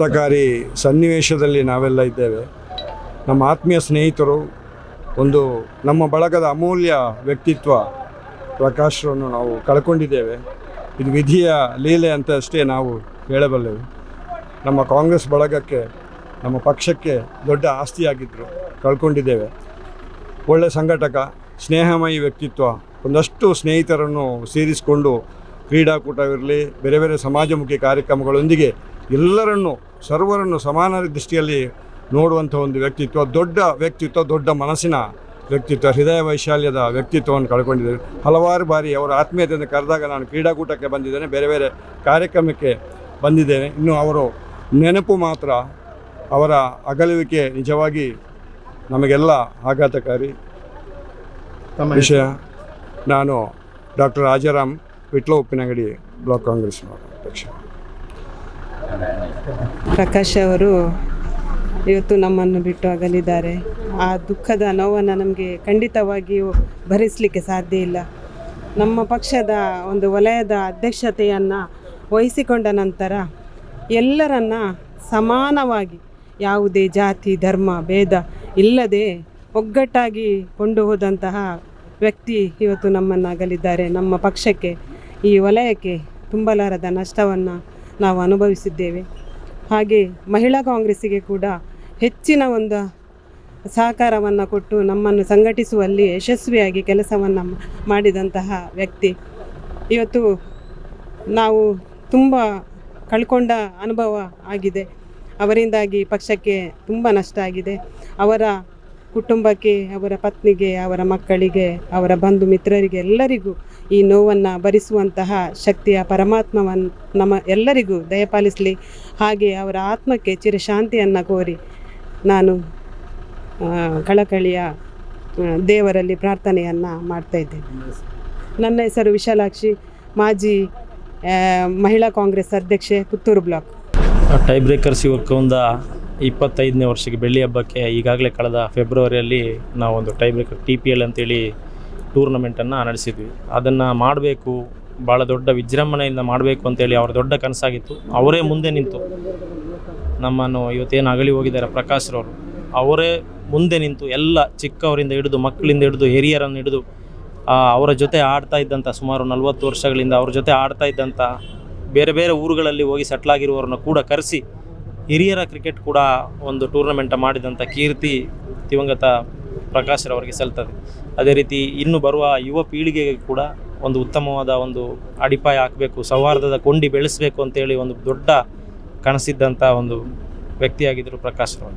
ಪ್ರಕಾರಿ ಸನ್ನಿವೇಶದಲ್ಲಿ ನಾವೆಲ್ಲ ಇದ್ದೇವೆ. ನಮ್ಮ ಆತ್ಮೀಯ ಸ್ನೇಹಿತರು, ಒಂದು ನಮ್ಮ ಬಳಗದ ಅಮೂಲ್ಯ ವ್ಯಕ್ತಿತ್ವ ಪ್ರಕಾಶ್ರನ್ನು ನಾವು ಕಳ್ಕೊಂಡಿದ್ದೇವೆ. ಇದು ವಿಧಿಯ ಲೀಲೆ ಅಂತ ಅಷ್ಟೇ ನಾವು ಹೇಳಬಲ್ಲೆವು. ನಮ್ಮ ಕಾಂಗ್ರೆಸ್ ಬಳಗಕ್ಕೆ, ನಮ್ಮ ಪಕ್ಷಕ್ಕೆ ದೊಡ್ಡ ಆಸ್ತಿಯಾಗಿದ್ದರು ಕಳ್ಕೊಂಡಿದ್ದೇವೆ. ಒಳ್ಳೆಯ ಸಂಘಟಕ, ಸ್ನೇಹಮಯಿ ವ್ಯಕ್ತಿತ್ವ, ಒಂದಷ್ಟು ಸ್ನೇಹಿತರನ್ನು ಸೇರಿಸಿಕೊಂಡು ಕ್ರೀಡಾಕೂಟವಿರಲಿ, ಬೇರೆ ಬೇರೆ ಸಮಾಜಮುಖಿ ಕಾರ್ಯಕ್ರಮಗಳೊಂದಿಗೆ ಎಲ್ಲರನ್ನು ಸರ್ವರನ್ನು ಸಮಾನ ದೃಷ್ಟಿಯಲ್ಲಿ ನೋಡುವಂಥ ಒಂದು ವ್ಯಕ್ತಿತ್ವ ದೊಡ್ಡ ವ್ಯಕ್ತಿತ್ವ ದೊಡ್ಡ ಮನಸ್ಸಿನ ವ್ಯಕ್ತಿತ್ವ ಹೃದಯ ವೈಶಾಲ್ಯದ ವ್ಯಕ್ತಿತ್ವವನ್ನು ಕಳ್ಕೊಂಡಿದ್ದೇವೆ ಹಲವಾರು ಬಾರಿ ಅವರ ಆತ್ಮೀಯತೆಯನ್ನು ಕರೆದಾಗ ನಾನು ಕ್ರೀಡಾಕೂಟಕ್ಕೆ ಬಂದಿದ್ದೇನೆ ಬೇರೆ ಬೇರೆ ಕಾರ್ಯಕ್ರಮಕ್ಕೆ ಬಂದಿದ್ದೇನೆ. ಇನ್ನು ಅವರು ನೆನಪು ಮಾತ್ರ ಅವರ ಅಗಲುವಿಕೆ ನಿಜವಾಗಿ ನಮಗೆಲ್ಲ ಆಘಾತಕಾರಿ ತಮ್ಮ ವಿಷಯ. ನಾನು ಡಾಕ್ಟರ್ ರಾಜಾರಾಮ್ ವಿಟ್ಲ ಉಪ್ಪಿನಂಗಡಿ ಬ್ಲಾಕ್ ಕಾಂಗ್ರೆಸ್ ಅಧ್ಯಕ್ಷ. ಪ್ರಕಾಶ್ ಅವರು ಇವತ್ತು ನಮ್ಮನ್ನು ಬಿಟ್ಟು ಅಗಲಿದ್ದಾರೆ. ಆ ದುಃಖದ ನೋವನ್ನು ನಮಗೆ ಖಂಡಿತವಾಗಿಯೂ ಭರಿಸಲಿಕ್ಕೆ ಸಾಧ್ಯ ಇಲ್ಲ. ನಮ್ಮ ಪಕ್ಷದ ಒಂದು ವಲಯದ ಅಧ್ಯಕ್ಷತೆಯನ್ನು ವಹಿಸಿಕೊಂಡ ನಂತರ ಎಲ್ಲರನ್ನ ಸಮಾನವಾಗಿ ಯಾವುದೇ ಜಾತಿ, ಧರ್ಮ, ಭೇದ ಇಲ್ಲದೆ ಒಗ್ಗಟ್ಟಾಗಿ ಕೊಂಡು ಹೋದಂತಹ ವ್ಯಕ್ತಿ ಇವತ್ತು ನಮ್ಮನ್ನು ಅಗಲಿದ್ದಾರೆ. ನಮ್ಮ ಪಕ್ಷಕ್ಕೆ, ಈ ವಲಯಕ್ಕೆ ತುಂಬಲಾರದ ನಷ್ಟವನ್ನು ನಾವು ಅನುಭವಿಸಿದ್ದೇವೆ. ಹಾಗೆ ಮಹಿಳಾ ಕಾಂಗ್ರೆಸ್ಸಿಗೆ ಕೂಡ ಹೆಚ್ಚಿನ ಒಂದು ಸಹಕಾರವನ್ನು ಕೊಟ್ಟು ನಮ್ಮನ್ನು ಸಂಘಟಿಸುವಲ್ಲಿ ಯಶಸ್ವಿಯಾಗಿ ಕೆಲಸವನ್ನು ಮಾಡಿದಂತಹ ವ್ಯಕ್ತಿ. ಇವತ್ತು ನಾವು ತುಂಬ ಕಳ್ಕೊಂಡ ಅನುಭವ ಆಗಿದೆ. ಅವರಿಂದಾಗಿ ಪಕ್ಷಕ್ಕೆ ತುಂಬ ನಷ್ಟ ಆಗಿದೆ. ಅವರ ಕುಟುಂಬಕ್ಕೆ, ಅವರ ಪತ್ನಿಗೆ, ಅವರ ಮಕ್ಕಳಿಗೆ, ಅವರ ಬಂಧು ಮಿತ್ರರಿಗೆ ಎಲ್ಲರಿಗೂ ಈ ನೋವನ್ನು ಭರಿಸುವಂತಹ ಶಕ್ತಿಯ ಪರಮಾತ್ಮವನ್ನು ನಮ್ಮ ಎಲ್ಲರಿಗೂ ದಯಪಾಲಿಸಲಿ ಹಾಗೆ ಅವರ ಆತ್ಮಕ್ಕೆ ಚಿರಶಾಂತಿಯನ್ನು ಕೋರಿ ನಾನು ಕಳಕಳಿಯ ದೇವರಲ್ಲಿ ಪ್ರಾರ್ಥನೆಯನ್ನು ಮಾಡ್ತಾ ಇದ್ದೇನೆ. ನನ್ನ ಹೆಸರು ವಿಶಾಲಾಕ್ಷಿ, ಮಾಜಿ ಮಹಿಳಾ ಕಾಂಗ್ರೆಸ್ ಅಧ್ಯಕ್ಷೆ ಪುತ್ತೂರು ಬ್ಲಾಕ್. ಟೈ ಬ್ರೇಕರ್ಸ್ ಯುವಕರಿಂದ ಇಪ್ಪತ್ತೈದನೇ ವರ್ಷಕ್ಕೆ ಬೆಳ್ಳಿ ಹಬ್ಬಕ್ಕೆ ಈಗಾಗಲೇ ಕಳೆದ ಫೆಬ್ರವರಿಯಲ್ಲಿ ನಾವೊಂದು tie breaker T P L ಅಂತೇಳಿ ಟೂರ್ನಮೆಂಟನ್ನು ನಡೆಸಿದ್ವಿ. ಅದನ್ನು ಮಾಡಬೇಕು ಭಾಳ ದೊಡ್ಡ ವಿಜೃಂಭಣೆಯಿಂದ ಮಾಡಬೇಕು ಅಂತೇಳಿ ಅವ್ರ ದೊಡ್ಡ ಕನಸಾಗಿತ್ತು. ಅವರೇ ಮುಂದೆ ನಿಂತು ನಮ್ಮನ್ನು ಇವತ್ತೇನು ಅಗಲಿ ಹೋಗಿದ್ದಾರೆ ಪ್ರಕಾಶ್ರವರು ಅವರೇ ಮುಂದೆ ನಿಂತು ಎಲ್ಲ ಚಿಕ್ಕವರಿಂದ ಹಿಡಿದು, ಮಕ್ಕಳಿಂದ ಹಿಡಿದು, ಹಿರಿಯರನ್ನು ಹಿಡಿದು ಅವರ ಜೊತೆ ಆಡ್ತಾ ಇದ್ದಂಥ ಸುಮಾರು ನಲವತ್ತು ವರ್ಷಗಳಿಂದ ಅವ್ರ ಜೊತೆ ಆಡ್ತಾ ಇದ್ದಂಥ ಬೇರೆ ಬೇರೆ ಊರುಗಳಲ್ಲಿ ಹೋಗಿ ಸೆಟ್ಲಾಗಿರುವವ್ರನ್ನ ಕೂಡ ಕರೆಸಿ, ಹಿರಿಯರ ಕ್ರಿಕೆಟ್ ಕೂಡ ಒಂದು ಟೂರ್ನಮೆಂಟ್ ಮಾಡಿದಂಥ ಕೀರ್ತಿ ದಿವಂಗತ ಪ್ರಕಾಶ್ರವರಿಗೆ ಸಲ್ತದೆ. ಅದೇ ರೀತಿ ಇನ್ನು ಬರುವ ಯುವ ಪೀಳಿಗೆಗೆ ಕೂಡ ಒಂದು ಉತ್ತಮವಾದ ಒಂದು ಅಡಿಪಾಯ ಹಾಕಬೇಕು ಸೌಹಾರ್ದದ ಕೊಂಡಿ ಬೆಳೆಸಬೇಕು ಅಂತೇಳಿ ಒಂದು ದೊಡ್ಡ ಕನಸಿದ್ದಂಥ ಒಂದು ವ್ಯಕ್ತಿಯಾಗಿದ್ದರು ರಾವ್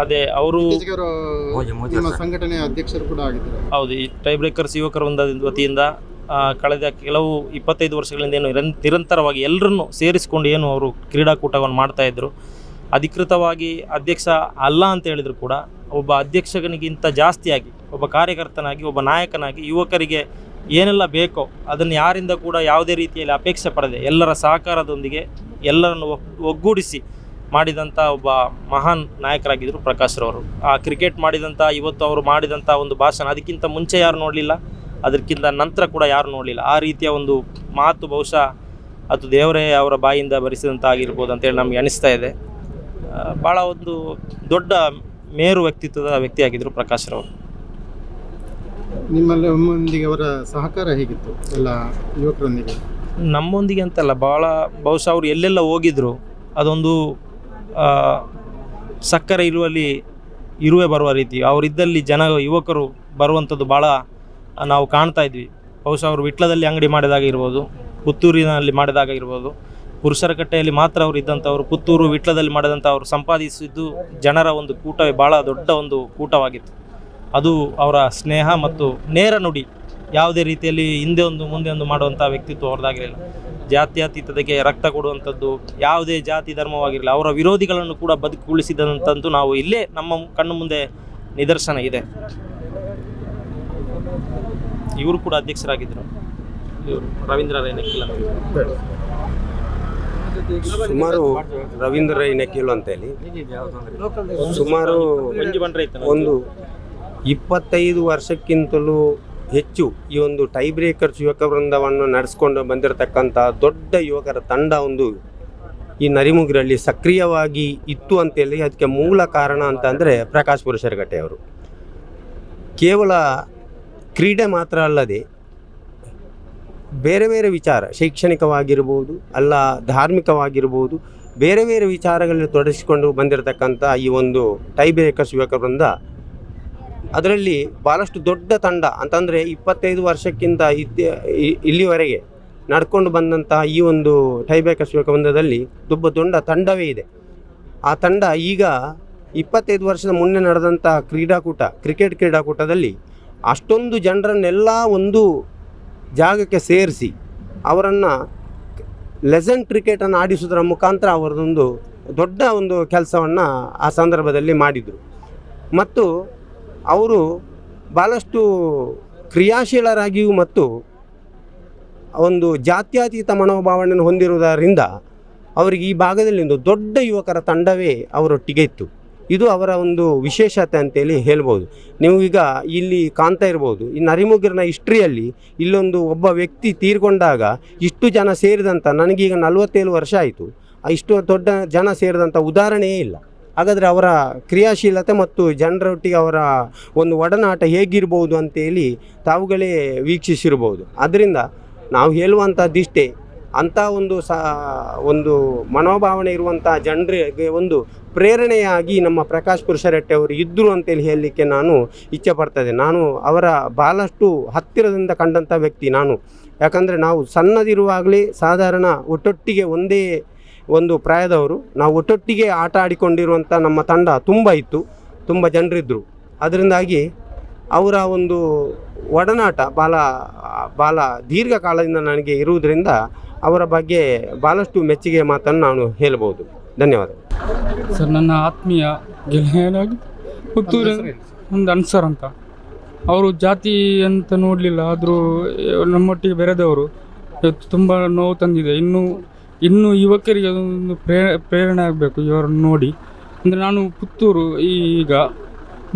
ಅದೇ ಅವರು ಸಂಘಟನೆಯ ಅಧ್ಯಕ್ಷರು ಕೂಡ ಆಗಿದ್ದರು. ಹೌದು ಈ ಟೈ ಬ್ರೇಕರ್ಸ್ ಯುವಕರ ಒಂದಾದ ವತಿಯಿಂದ ಕಳೆದ ಕೆಲವು ಇಪ್ಪತ್ತೈದು ವರ್ಷಗಳಿಂದ ಏನು ನಿರಂ- ನಿರಂತರವಾಗಿ ಎಲ್ಲರನ್ನು ಸೇರಿಸಿಕೊಂಡು ಏನು ಅವರು ಕ್ರೀಡಾಕೂಟವನ್ನು ಮಾಡ್ತಾ ಇದ್ರು. ಅಧಿಕೃತವಾಗಿ ಅಧ್ಯಕ್ಷ ಅಲ್ಲ ಅಂತ ಹೇಳಿದ್ರು ಕೂಡ ಒಬ್ಬ ಅಧ್ಯಕ್ಷನಿಗಿಂತ ಜಾಸ್ತಿಯಾಗಿ, ಒಬ್ಬ ಕಾರ್ಯಕರ್ತನಾಗಿ, ಒಬ್ಬ ನಾಯಕನಾಗಿ ಯುವಕರಿಗೆ ಏನೆಲ್ಲ ಬೇಕೋ ಅದನ್ನು ಯಾರಿಂದ ಕೂಡ ಯಾವುದೇ ರೀತಿಯಲ್ಲಿ ಅಪೇಕ್ಷೆ ಪಡದೆ ಎಲ್ಲರ ಸಹಕಾರದೊಂದಿಗೆ ಎಲ್ಲರನ್ನು ಒಗ್- ಒಗ್ಗೂಡಿಸಿ ಮಾಡಿದಂಥ ಒಬ್ಬ ಮಹಾನ್ ನಾಯಕರಾಗಿದ್ದರು ಪ್ರಕಾಶ್ರವರು ಆ ಕ್ರಿಕೆಟ್ ಮಾಡಿದಂಥ ಇವತ್ತು ಅವರು ಮಾಡಿದಂಥ ಒಂದು ಭಾಷಣ ಅದಕ್ಕಿಂತ ಮುಂಚೆ ಯಾರು ನೋಡಲಿಲ್ಲ, ಅದಕ್ಕಿಂತ ನಂತರ ಕೂಡ ಯಾರು ನೋಡಲಿಲ್ಲ. ಆ ರೀತಿಯ ಒಂದು ಮಾತು ಬಹುಶಃ ಅದು ದೇವರೇ ಅವರ ಬಾಯಿಂದ ಬರೆಸಿದಂಥ ಆಗಿರ್ಬೋದು ಅಂತೇಳಿ ನಮಗೆ ಅನಿಸ್ತಾ ಇದೆ. ಭಾಳ ಒಂದು ದೊಡ್ಡ ಮೇರು ವ್ಯಕ್ತಿತ್ವದ ವ್ಯಕ್ತಿಯಾಗಿದ್ದರು ಪ್ರಕಾಶ್ ರಾವ್. ನಿಮ್ಮಲ್ಲಿ ಒಮ್ಮೊಂದಿಗೆ ಅವರ ಸಹಕಾರ ಹೇಗಿತ್ತು ಎಲ್ಲ ಯುವಕರೊಂದಿಗೆ? ನಮ್ಮೊಂದಿಗೆ ಅಂತಲ್ಲ ಭಾಳ ಬಹುಶಃ ಅವರು ಎಲ್ಲೆಲ್ಲ ಹೋಗಿದ್ರು ಅದೊಂದು ಸಕ್ಕರೆ ಇರುವಲ್ಲಿ ಇರುವೆ ಬರುವ ರೀತಿ ಅವರಿದ್ದಲ್ಲಿ ಜನ ಯುವಕರು ಬರುವಂಥದ್ದು ಭಾಳ ನಾವು ಕಾಣ್ತಾ ಇದ್ವಿ. ಬಹುಶಃ ಅವರು ವಿಟ್ಲದಲ್ಲಿ ಅಂಗಡಿ ಮಾಡಿದಾಗ ಇರ್ಬೋದು ಪುತ್ತೂರಿನಲ್ಲಿ ಮಾಡಿದಾಗ ಇರ್ಬೋದು ಪುರುಷರ ಕಟ್ಟೆಯಲ್ಲಿ ಮಾತ್ರ ಅವರು ಇದ್ದಂಥವ್ರು ಪುತ್ತೂರು ವಿಟ್ಲದಲ್ಲಿ ಮಾಡಿದಂಥ ಅವರು ಸಂಪಾದಿಸಿದ್ದು ಜನರ ಒಂದು ಕೂಟವೇ ಭಾಳ ದೊಡ್ಡ ಒಂದು ಕೂಟವಾಗಿತ್ತು. ಅದು ಅವರ ಸ್ನೇಹ ಮತ್ತು ನೇರ ನುಡಿ, ಯಾವುದೇ ರೀತಿಯಲ್ಲಿ ಹಿಂದೆ ಒಂದು, ಮುಂದೆ ಒಂದು ಮಾಡುವಂಥ ವ್ಯಕ್ತಿತ್ವ ಅವ್ರದ್ದಾಗಿರಲಿಲ್ಲ. ಜಾತ್ಯತೀತತೆಗೆ ರಕ್ತ ಕೊಡುವಂಥದ್ದು, ಯಾವುದೇ ಜಾತಿ ಧರ್ಮವಾಗಿರಲಿಲ್ಲ. ಅವರ ವಿರೋಧಿಗಳನ್ನು ಕೂಡ ಬದುಕುಗೊಳಿಸಿದಂಥದ್ದು ನಾವು ಇಲ್ಲೇ ನಮ್ಮ ಕಣ್ಣು ಮುಂದೆ ನಿದರ್ಶನ ಇದೆ. ಇವರು ಕೂಡ ಅಧ್ಯಕ್ಷರಾಗಿದ್ದರು. ಇವರು ರವೀಂದ್ರ ರೈನಕ್ಕಿಲ್ಲ ಸುಮಾರು ರವೀಂದ್ರ ರೈ ಅಂತ ಅಂತೇಳಿ ಸುಮಾರು ಒಂದು ಇಪ್ಪತ್ತೈದು ವರ್ಷಕ್ಕಿಂತಲೂ ಹೆಚ್ಚು ಈ ಒಂದು ಟೈ ಬ್ರೇಕರ್ಸ್ ಯುವಕ ವೃಂದವನ್ನು ನಡೆಸ್ಕೊಂಡು ಬಂದಿರತಕ್ಕಂಥ ದೊಡ್ಡ ಯುವಕರ ತಂಡ ಒಂದು ಈ ನರಿಮುಗಿರಲ್ಲಿ ಸಕ್ರಿಯವಾಗಿ ಇತ್ತು ಅಂತೇಳಿ ಅದಕ್ಕೆ ಮೂಲ ಕಾರಣ ಅಂತಂದರೆ ಪ್ರಕಾಶ್ ಪುರುಷರಗಟ್ಟೆ ಅವರು. ಕೇವಲ ಕ್ರೀಡೆ ಮಾತ್ರ ಅಲ್ಲದೆ ಬೇರೆ ಬೇರೆ ವಿಚಾರ, ಶೈಕ್ಷಣಿಕವಾಗಿರ್ಬೋದು ಅಲ್ಲ ಧಾರ್ಮಿಕವಾಗಿರ್ಬೋದು, ಬೇರೆ ಬೇರೆ ವಿಚಾರಗಳಲ್ಲಿ ತೊಡಗಿಸಿಕೊಂಡು ಬಂದಿರತಕ್ಕಂಥ ಈ ಒಂದು ಟೈ ಬ್ರೇಕರ್ಸ್ ಯುವಕ ವೃಂದ, ಅದರಲ್ಲಿ ಭಾಳಷ್ಟು ದೊಡ್ಡ ತಂಡ, ಅಂತಂದರೆ ಇಪ್ಪತ್ತೈದು ವರ್ಷಕ್ಕಿಂತ ಇಲ್ಲಿವರೆಗೆ ನಡ್ಕೊಂಡು ಬಂದಂತಹ ಈ ಒಂದು ಟೈ ಬ್ರೇಕರ್ಸ್ ಯುವಕ ವೃಂದದಲ್ಲಿ ತುಂಬ ದೊಡ್ಡ ತಂಡವೇ ಇದೆ. ಆ ತಂಡ ಈಗ ಇಪ್ಪತ್ತೈದು ವರ್ಷದ ಮುನ್ನೆ ನಡೆದಂಥ ಕ್ರೀಡಾಕೂಟ, ಕ್ರಿಕೆಟ್ ಕ್ರೀಡಾಕೂಟದಲ್ಲಿ ಅಷ್ಟೊಂದು ಜನರನ್ನೆಲ್ಲ ಒಂದು ಜಾಗಕ್ಕೆ ಸೇರಿಸಿ ಅವರನ್ನು ಲೆಸನ್ ಕ್ರಿಕೆಟನ್ನು ಆಡಿಸೋದರ ಮುಖಾಂತರ ಅವರದೊಂದು ದೊಡ್ಡ ಒಂದು ಕೆಲಸವನ್ನು ಆ ಸಂದರ್ಭದಲ್ಲಿ ಮಾಡಿದರು. ಮತ್ತು ಅವರು ಭಾಳಷ್ಟು ಕ್ರಿಯಾಶೀಲರಾಗಿಯೂ ಮತ್ತು ಒಂದು ಜಾತ್ಯತೀತ ಮನೋಭಾವನೆಯನ್ನು ಹೊಂದಿರುವುದರಿಂದ ಅವರಿಗೆ ಈ ಭಾಗದಲ್ಲಿ ಒಂದು ದೊಡ್ಡ ಯುವಕರ ತಂಡವೇ ಅವರೊಟ್ಟಿಗೆ ಇತ್ತು. ಇದು ಅವರ ಒಂದು ವಿಶೇಷತೆ ಅಂತೇಳಿ ಹೇಳ್ಬೋದು. ನೀವು ಈಗ ಇಲ್ಲಿ ಕಾಣ್ತಾ ಇರ್ಬೋದು, ಈ ನರಿಮುಗಿರಿನ ಹಿಸ್ಟ್ರಿಯಲ್ಲಿ ಇಲ್ಲೊಂದು ಒಬ್ಬ ವ್ಯಕ್ತಿ ತೀರ್ಕೊಂಡಾಗ ಇಷ್ಟು ಜನ ಸೇರಿದಂಥ ನನಗೀಗ ನಲವತ್ತೇಳು ವರ್ಷ ಆಯಿತು ಇಷ್ಟು ದೊಡ್ಡ ಜನ ಸೇರಿದಂಥ ಉದಾಹರಣೆಯೇ ಇಲ್ಲ. ಹಾಗಾದರೆ ಅವರ ಕ್ರಿಯಾಶೀಲತೆ ಮತ್ತು ಜನರೊಟ್ಟಿಗೆ ಅವರ ಒಂದು ಒಡನಾಟ ಹೇಗಿರ್ಬೋದು ಅಂತೇಳಿ ತಾವುಗಳೇ ವೀಕ್ಷಿಸಿರ್ಬೋದು. ಅದರಿಂದ ನಾವು ಹೇಳುವಂಥದ್ದಿಷ್ಟೇ ಅಂಥ ಒಂದು ಸಾ, ಒಂದು ಮನೋಭಾವನೆ ಇರುವಂಥ ಜನರಿಗೆ ಒಂದು ಪ್ರೇರಣೆಯಾಗಿ ನಮ್ಮ ಪ್ರಕಾಶ್ ಪುರುಷರೆಟ್ಟೆ ಅವರು ಇದ್ದರು ಅಂತೇಳಿ ಹೇಳಲಿಕ್ಕೆ ನಾನು ಇಚ್ಛೆ ಪಡ್ತದೆ ನಾನು ಅವರ ಭಾಳಷ್ಟು ಹತ್ತಿರದಿಂದ ಕಂಡಂಥ ವ್ಯಕ್ತಿ ನಾನು. ಯಾಕಂದರೆ ನಾವು ಸಣ್ಣದಿರುವಾಗಲೇ ಸಾಧಾರಣ ಒಟ್ಟೊಟ್ಟಿಗೆ ಒಂದೇ ಒಂದು ಪ್ರಾಯದವರು. ನಾವು ಒಟ್ಟೊಟ್ಟಿಗೆ ಆಟ ಆಡಿಕೊಂಡಿರುವಂಥ ನಮ್ಮ ತಂಡ ತುಂಬ ಇತ್ತು, ತುಂಬ ಜನರಿದ್ದರು ಅದರಿಂದಾಗಿ ಅವರ ಒಂದು ಒಡನಾಟ ಭಾಳ ಭಾಳ ದೀರ್ಘಕಾಲದಿಂದ ನನಗೆ ಇರುವುದರಿಂದ ಅವರ ಬಗ್ಗೆ ಭಾಳಷ್ಟು ಮೆಚ್ಚುಗೆ ಮಾತನ್ನು ನಾನು ಹೇಳಬಹುದು. ಧನ್ಯವಾದ. ಸರ್ ನನ್ನ ಆತ್ಮೀಯ ಗೆಳೆಯನಾಗಿ ಪುತ್ತೂರು ಒಂದು ಅನ್ಸರ್ ಅಂತ. ಅವರು ಜಾತಿ ಅಂತ ನೋಡಲಿಲ್ಲ ಆದರೂ ನಮ್ಮೊಟ್ಟಿಗೆ ಬೆರೆದವರು ತುಂಬ ನೋವು ತಂದಿದೆ. ಇನ್ನೂ ಇನ್ನು ಯುವಕರಿಗೆ ಅದೊಂದು ಪ್ರೇ ಪ್ರೇರಣೆ ಆಗಬೇಕು ಇವರನ್ನು ನೋಡಿ. ಅಂದರೆ ನಾನು ಪುತ್ತೂರು ಈಗ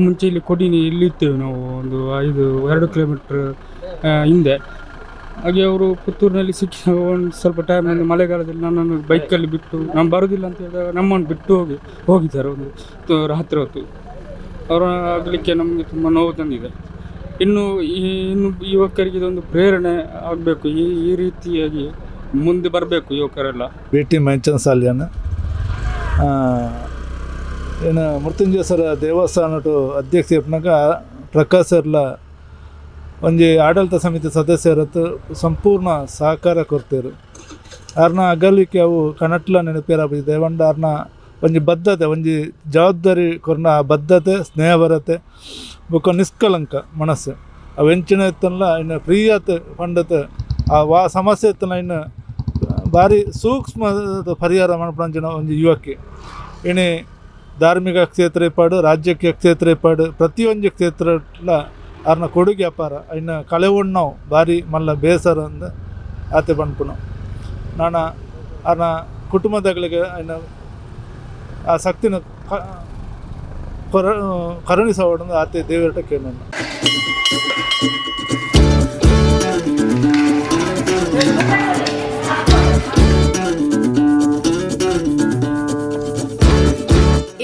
ಮುಂಚೆ ಇಲ್ಲಿ ಕೊಡಿನಿ ಇಲ್ಲಿದ್ದೇವೆ ನಾವು ಒಂದು ಐದು ಎರಡು ಕಿಲೋಮೀಟ್ರ್ ಹಿಂದೆ. ಹಾಗೆ ಅವರು ಪುತ್ತೂರಿನಲ್ಲಿ ಸಿಕ್ಕಿ ಒಂದು ಸ್ವಲ್ಪ ಟೈಮ್ ಒಂದು ಮಳೆಗಾಲದಲ್ಲಿ ನನ್ನನ್ನು ಬೈಕಲ್ಲಿ ಬಿಟ್ಟು, ನಾನು ಬರೋದಿಲ್ಲ ಅಂತ ಹೇಳಿದಾಗ ನಮ್ಮನ್ನು ಬಿಟ್ಟು ಹೋಗಿ, ಹೋಗಿದ್ದಾರೆ ಒಂದು ರಾತ್ರಿ ಹೊತ್ತು. ಅವರು ಆಗಲಿಕ್ಕೆ ನಮಗೆ ತುಂಬ ನೋವು ತಂದಿದೆ. ಇನ್ನು ಈ, ಇನ್ನು ಯುವಕರಿಗೆ ಇದೊಂದು ಪ್ರೇರಣೆ ಆಗಬೇಕು. ಈ ಈ ರೀತಿಯಾಗಿ ಮುಂದೆ ಬರಬೇಕು ಯುವಕರೆಲ್ಲ. ಬಿ ಟಿ ಮಂಚನ ಸಾಲ್ಯನ ಏನು ಮೃತ್ಯುಂಜಯ ಸರ ದೇವಸ್ಥಾನ ಅಧ್ಯಕ್ಷ ಇಪ್ಪನಾಗ ಪ್ರಕಾಶ್ ಸರ್ಲ ಒಂಜಿ ಆಡಳಿತ ಸಮಿತಿ ಸದಸ್ಯರತ್ತು ಸಂಪೂರ್ಣ ಸಹಕಾರ ಕೊರ್ತೇರು. ಅರ್ನ ಅಗಲಿಕೆ ಅವು ಕನಟ್ಲ ನೆನಪೇರ ಒಂದು ಅರ್ನ ಒಂಜಿ ಬದ್ಧತೆ, ಒಂಜಿ ಜವಾಬ್ದಾರಿ ಕೊರ್ನ ಆ ಬದ್ಧತೆ, ಸ್ನೇಹಭರತೆ ಬೊಕ ನಿಷ್ಕಲಂಕ ಮನಸ್ಸು. ಅವು ಹೆಂಚಿನ ಇತ್ತಲ್ಲ ಇನ್ನು ಫ್ರೀಯತೆ ಪಂಡತೆ ಆ ವಾ ಸಮಸ್ಯೆ ಇತ್ತಲ್ಲ ಇನ್ನು ಭಾರಿ ಸೂಕ್ಷ್ಮ ಪರಿಹಾರ ಮನ್ಪಂಚಿನ ಒಂದು ಯುವಕಿ. ಇನಿ ಧಾರ್ಮಿಕ ಕ್ಷೇತ್ರ ಇಪ್ಪಾಡು ರಾಜ್ಯಕ್ಕೆ ಕ್ಷೇತ್ರ ಇಪ್ಪಾಡು ಪ್ರತಿಯೊಂದು ಕ್ಷೇತ್ರ ಅವ್ರನ್ನ ಕೊಡುಗೆ ಅಪಾರ. ಇನ್ನು ಕಳೆ ಉಣ್ಣವು ಭಾರಿ ಮಲ್ಲ ಬೇಸರ ಅಂದ ಆತೆ ಪನ್ಪುನು ನಾನು ಅವ್ರನ್ನ ಕುಟುಂಬದಗಳಿಗೆ ಇನ್ನು ಆ ಶಕ್ತಿನ ಕೊರ ಕರುಣಿಸೋಡು ಆತೆ ದೇವರಟ ಕೇಳೋಣ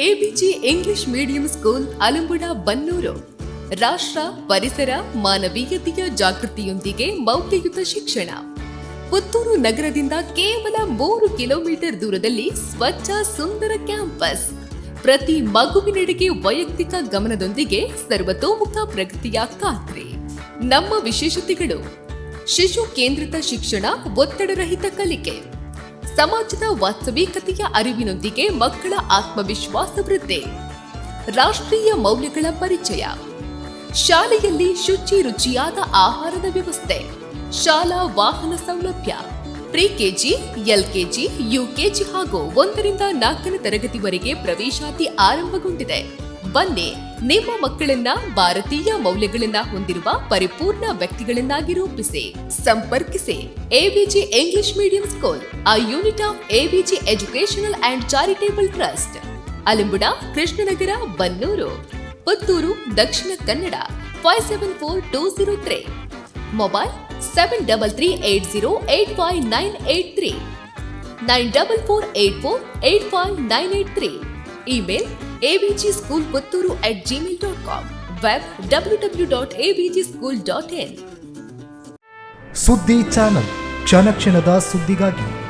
ABG English medium school Alambuda Bannur ರಾಷ್ಟ್ರ, ಪರಿಸರ, ಮಾನವೀಯತೆಯ ಜಾಗೃತಿಯೊಂದಿಗೆ ಮೌಲ್ಯಯುತ ಶಿಕ್ಷಣ. ಪುತ್ತೂರು ನಗರದಿಂದ ಕೇವಲ ಮೂರು ಕಿಲೋಮೀಟರ್ ದೂರದಲ್ಲಿ ಸ್ವಚ್ಛ ಸುಂದರ ಕ್ಯಾಂಪಸ್. ಪ್ರತಿ ಮಗುವಿನೆಡೆಗೆ ವೈಯಕ್ತಿಕ ಗಮನದೊಂದಿಗೆ ಸರ್ವತೋಮುಖ ಪ್ರಗತಿಯ ಖಾತ್ರಿ. ನಮ್ಮ ವಿಶೇಷತೆಗಳು. ಶಿಶು ಕೇಂದ್ರಿತ ಶಿಕ್ಷಣ ಒತ್ತಡರಹಿತ ಕಲಿಕೆ. ಸಮಾಜದ ವಾಸ್ತವಿಕತೆಯ ಅರಿವಿನೊಂದಿಗೆ ಮಕ್ಕಳ ಆತ್ಮವಿಶ್ವಾಸ ವೃದ್ಧಿ. ರಾಷ್ಟ್ರೀಯ ಮೌಲ್ಯಗಳ ಪರಿಚಯ. ಶಾಲೆಯಲ್ಲಿ ಶುಚಿ ರುಚಿಯಾದ ಆಹಾರದ ವ್ಯವಸ್ಥೆ. ಶಾಲಾ ವಾಹನ ಸೌಲಭ್ಯ. ಕೆಜಿ ಎಲ್ಕೆಜಿ, ಯುಕೆಜಿ ಹಾಗೂ ಒಂದರಿಂದ ನಾಲ್ಕನೇ ತರಗತಿವರೆಗೆ ಪ್ರವೇಶಾತಿ ಆರಂಭಗೊಂಡಿದೆ. ಬನ್ನಿ, ನಿಮ್ಮ ಮಕ್ಕಳನ್ನ ಭಾರತೀಯ ಮೌಲ್ಯಗಳನ್ನ ಹೊಂದಿರುವ ಪರಿಪೂರ್ಣ ವ್ಯಕ್ತಿಗಳನ್ನಾಗಿ ರೂಪಿಸಿ. ಸಂಪರ್ಕಿಸಿ. ABG English medium school, a unit of ABG educational and charitable trust. Alimbuda Krishnanagar, Bannur. Puttur, Dakshina Kannada five seven four two zero three mobile seven double three eight zero eight five nine eight three nine double four eight four eight five nine eight three email G school Puttur at Gmail dot com web W W dot G school dot in ಸುದ್ದಿ channel, ಕ್ಷಣ ಕ್ಷಣದ ಸುದ್ದಿಗಾಗಿ.